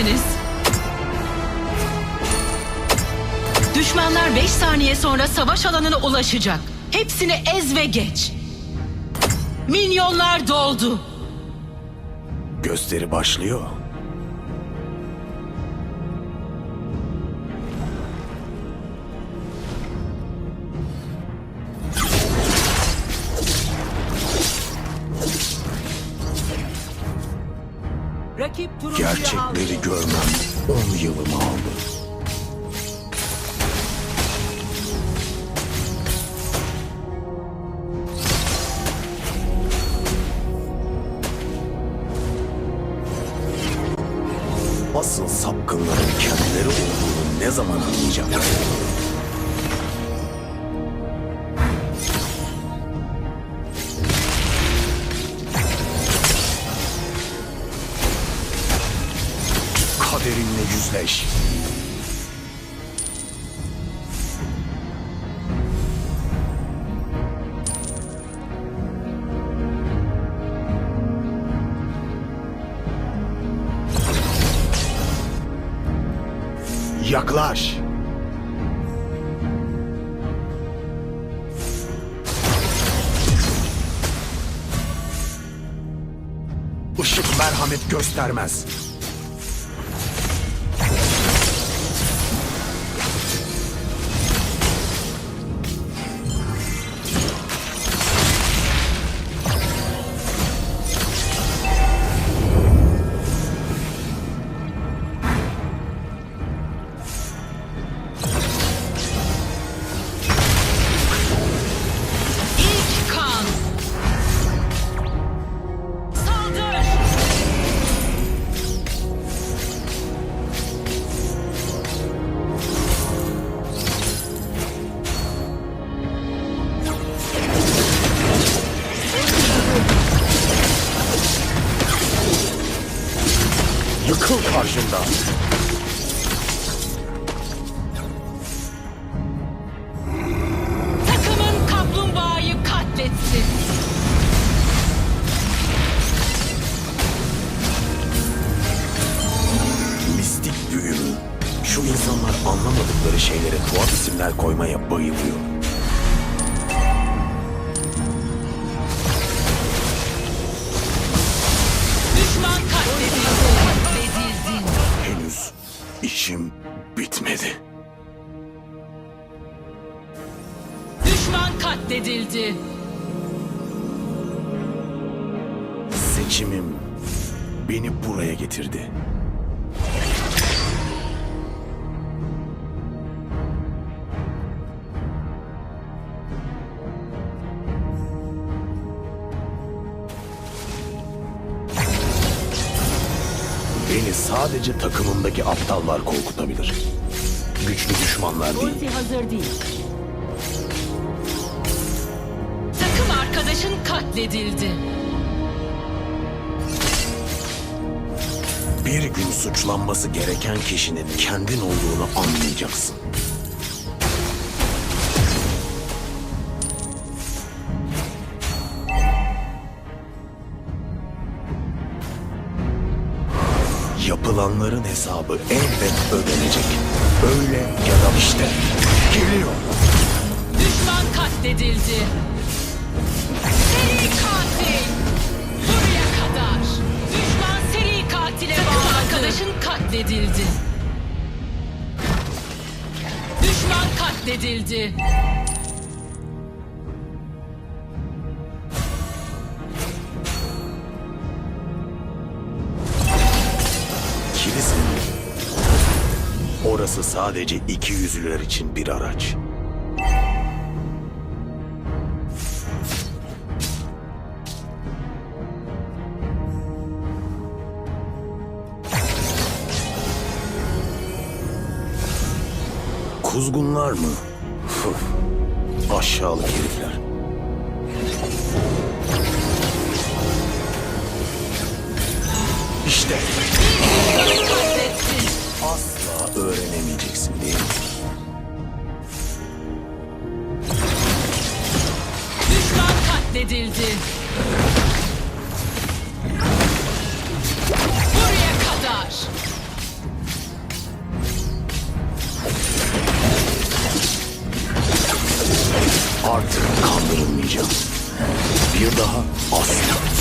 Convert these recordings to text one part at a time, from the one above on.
Geldiniz. Düşmanlar 5 saniye sonra savaş alanına ulaşacak. Hepsini ez ve geç. Minyonlar doldu. Gösteri başlıyor. Gerçekleri görmem 10 yılımı aldı. Yaklaş. Işık merhamet göstermez. İşim bitmedi. Düşman katledildi. Seçimim beni buraya getirdi. Sadece takımımdaki aptallar korkutabilir. Güçlü düşmanlar değil. Ulti hazır değil. Takım arkadaşın katledildi. Bir gün suçlanması gereken kişinin kendin olduğunu anlayacaksın. Yapılanların hesabı elbet ödenecek. Öyle ya da işte. Geliyor. Düşman katledildi. Seri katil. Buraya kadar. Düşman seri katile bağlı. Arkadaşın katledildi. Düşman katledildi. Orası sadece iki yüzlüler için bir araç. Kuzgunlar mı? Fıh, Aşağılık herifler. katledildi. Buraya kadar. Artık kandırılmayacağım. Bir daha asla.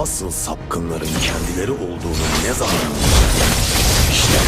Asıl sapkınların kendileri olduğunu ne zaman İşte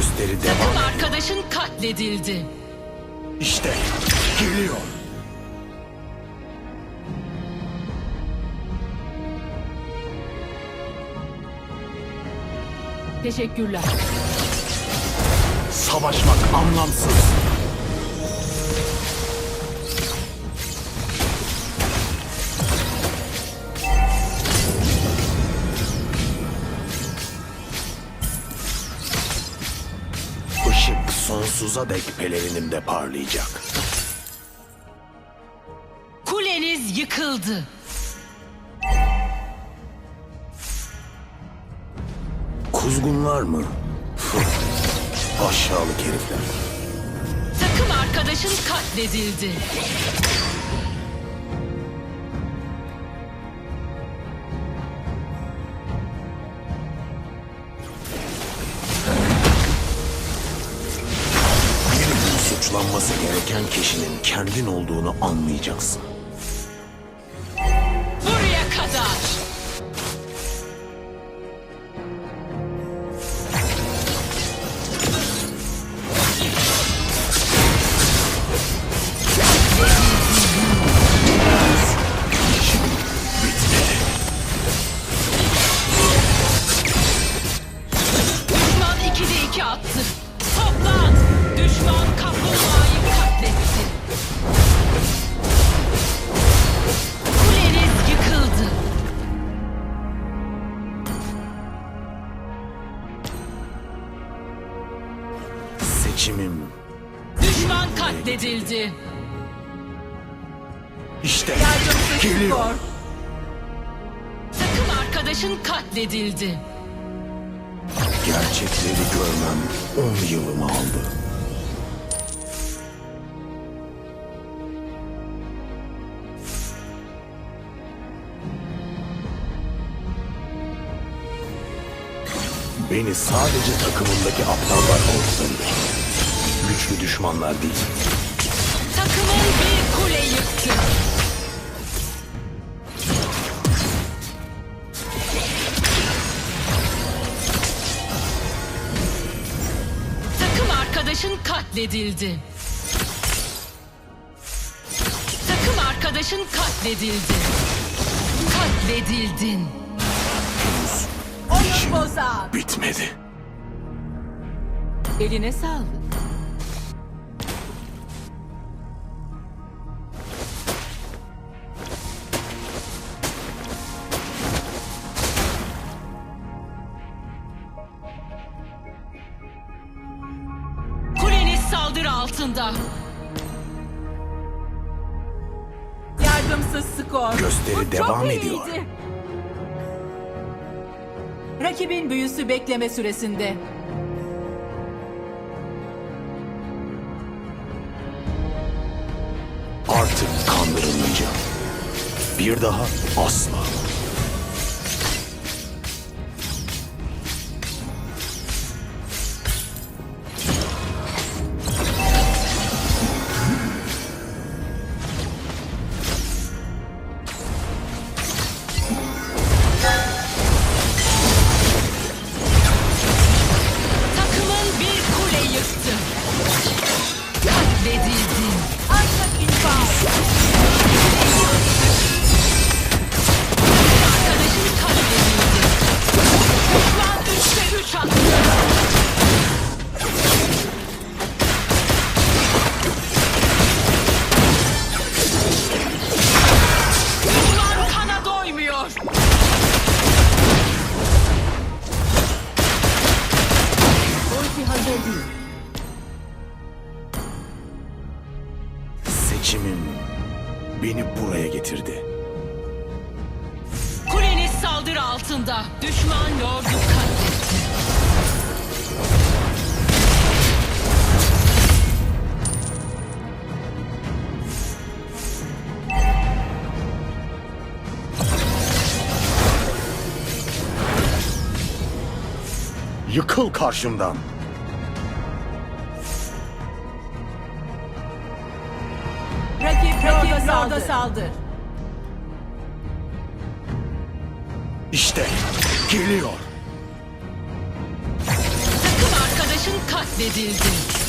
Gösteri Takım devam ediyor. arkadaşın katledildi. İşte geliyor. Teşekkürler. Savaşmak anlamsız. Sonsuza dek pelerinimde parlayacak. Kuleniz yıkıldı. Kuzgunlar mı? Aşağılık herifler. Takım arkadaşın katledildi. Gereken kişinin kendin olduğunu anlayacaksın. Beni sadece takımımdaki aptallar korkutabilir. Güçlü düşmanlar değil. Takımın bir kule yıktı. Takım arkadaşın katledildi. Takım arkadaşın katledildi. Katledildin. Bozan. Bitmedi. Eline sağlık. Kuleniz saldırı altında. Yardımsız skor. Gösteri Bu çok devam iyiydi. Rakibin büyüsü bekleme süresinde. Artık kandırılmayacağım. Bir daha asla. Seçimim beni buraya getirdi. Kuleniz saldırı altında. Düşman lordu katletti. Yıkıl karşımdan. Lorda saldır. İşte geliyor. Takım arkadaşın katledildi.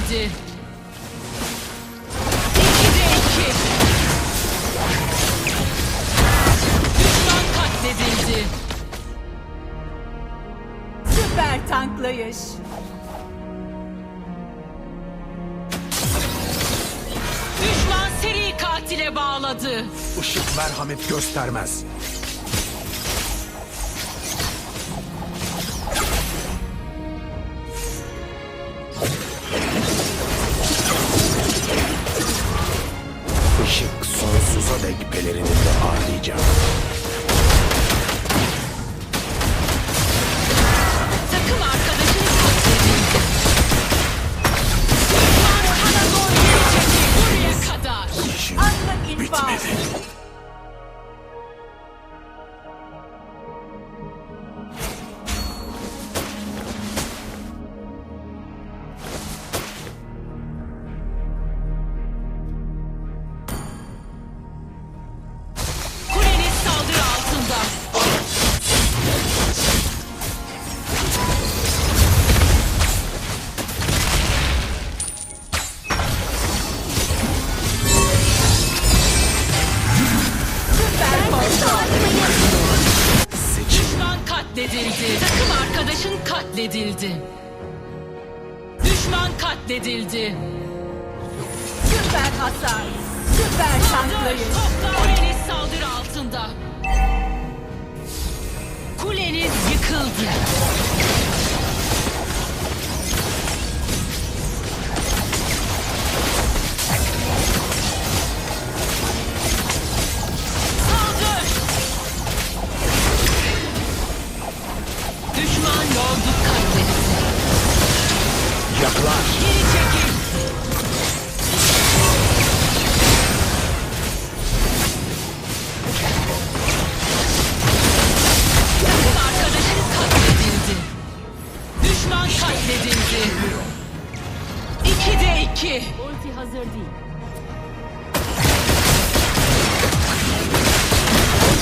Katledildi. İkide iki. Düşman katledildi. Süper tanklayış. Düşman seri katile bağladı. Işık merhamet göstermez. Düşman katledildi. Süper hasar. Süper Saldır! tanklayış. Kuleniz saldırı altında. Kuleniz yıkıldı. Düşman katledildi. Yaklaş. Geri çekil. Takım arkadaşın katledildi. Düşman katledildi. İkide iki. Ulti hazır değil.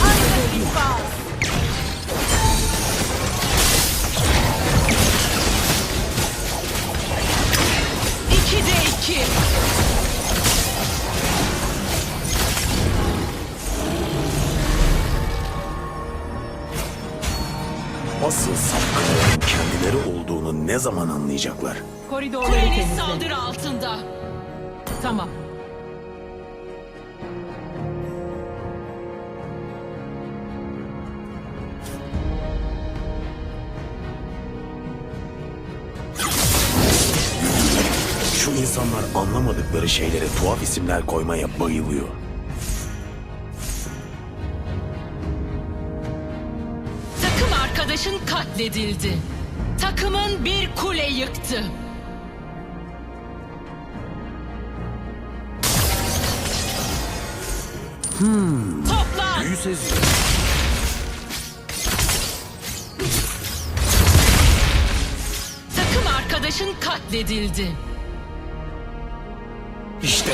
Anlık infaz. İki. Asıl sapkınların kendileri olduğunu ne zaman anlayacaklar? Koridorları Kuleniz temizle. saldırı altında. Tamam. İnsanlar anlamadıkları şeylere tuhaf isimler koymaya bayılıyor. Takım arkadaşın katledildi. Takımın bir kule yıktı. Toplan! Büyü seziyor. Takım arkadaşın katledildi. İşte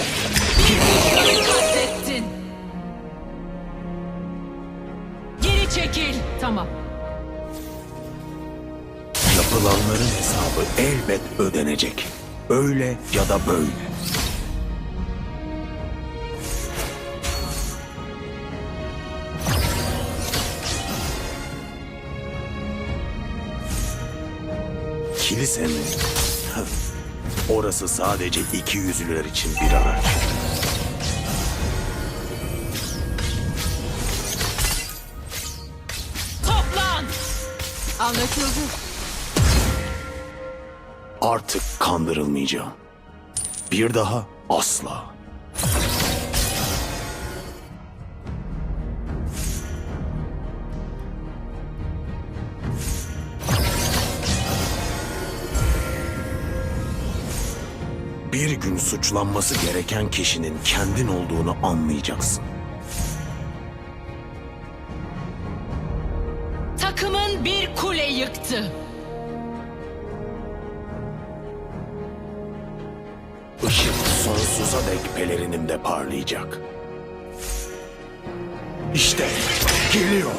Katlettin. Geri çekil. Tamam. yapılanların hesabı elbet ödenecek. Öyle ya da böyle. Kilise mi? Orası sadece iki yüzlüler için bir araç. Toplan. Anlaşıldı. Artık kandırılmayacağım. Bir daha asla. Bir gün suçlanması gereken kişinin kendin olduğunu anlayacaksın. Takımın bir kule yıktı. Işık sonsuza dek pelerinimde parlayacak. İşte geliyor.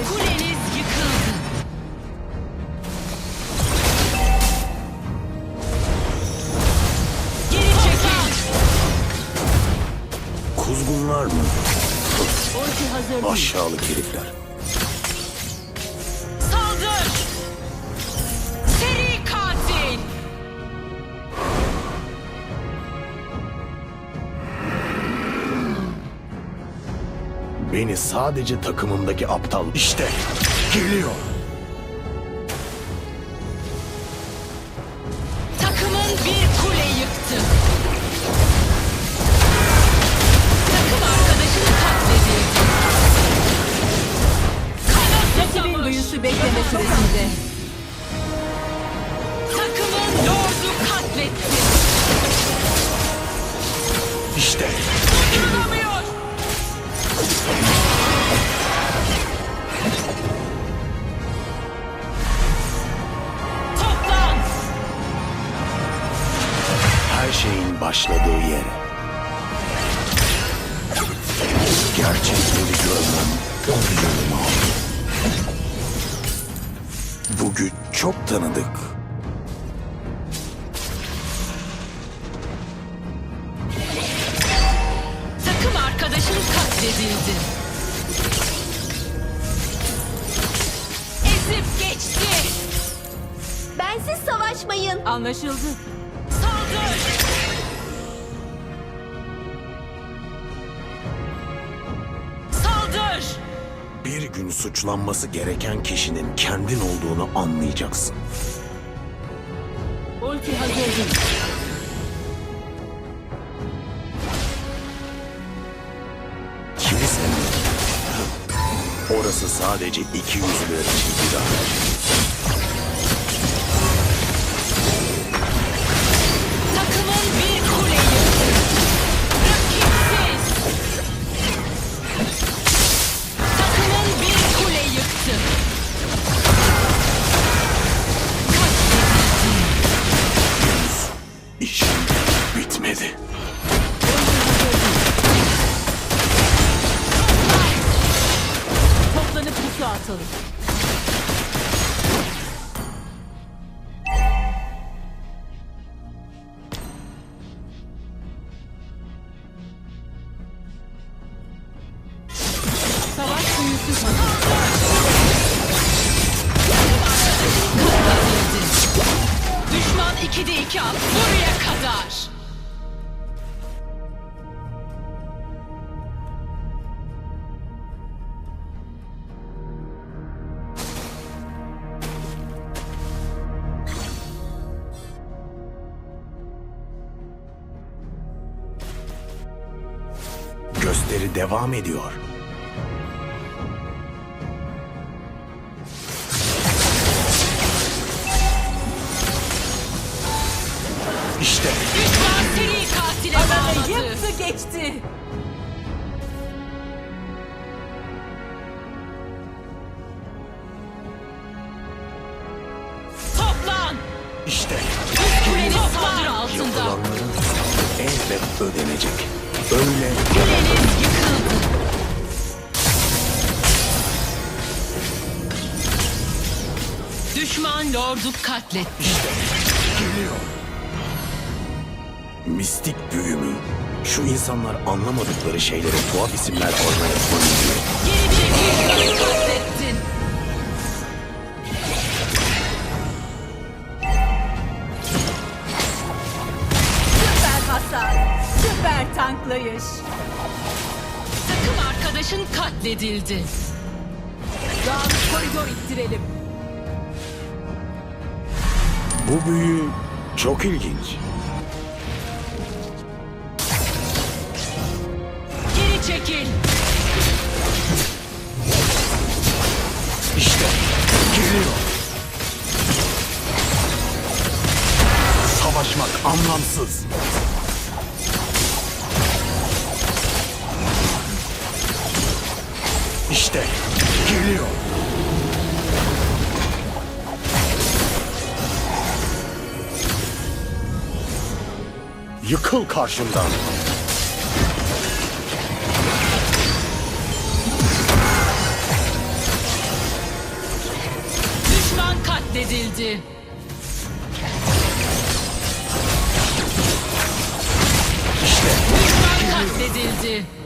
Kuleniz yıkıldı. Geri çekil. Kuzgunlar mı? Aşağılık herifler. Beni sadece takımımdaki aptal işte geliyor. Saldır. Bir gün suçlanması gereken kişinin kendin olduğunu anlayacaksın. Ulti hazır değil. Kilise mi? Orası sadece iki yüzlüler için bir İşim bitmedi. Toplanıp pusu atalım. Gösteri devam ediyor. İşte Düşman seri katile Adamı yıktı geçti. Toplan. işte Kuleniz saldırı altında. yapılanların elbet ödenecek. Öyle. Düşman lordu katletti. geliyor. Mistik büyü mü? Şu insanlar anlamadıkları şeylere tuhaf isimler koymaya koyuyor. Geri çekil. Arkadaşın katledildi. Dağınık koridor ittirelim. Bu büyü çok ilginç. Geri çekil. İşte geliyor. Savaşmak anlamsız. İşte geliyor. Yıkıl karşımdan. Düşman katledildi. İşte Düşman katledildi.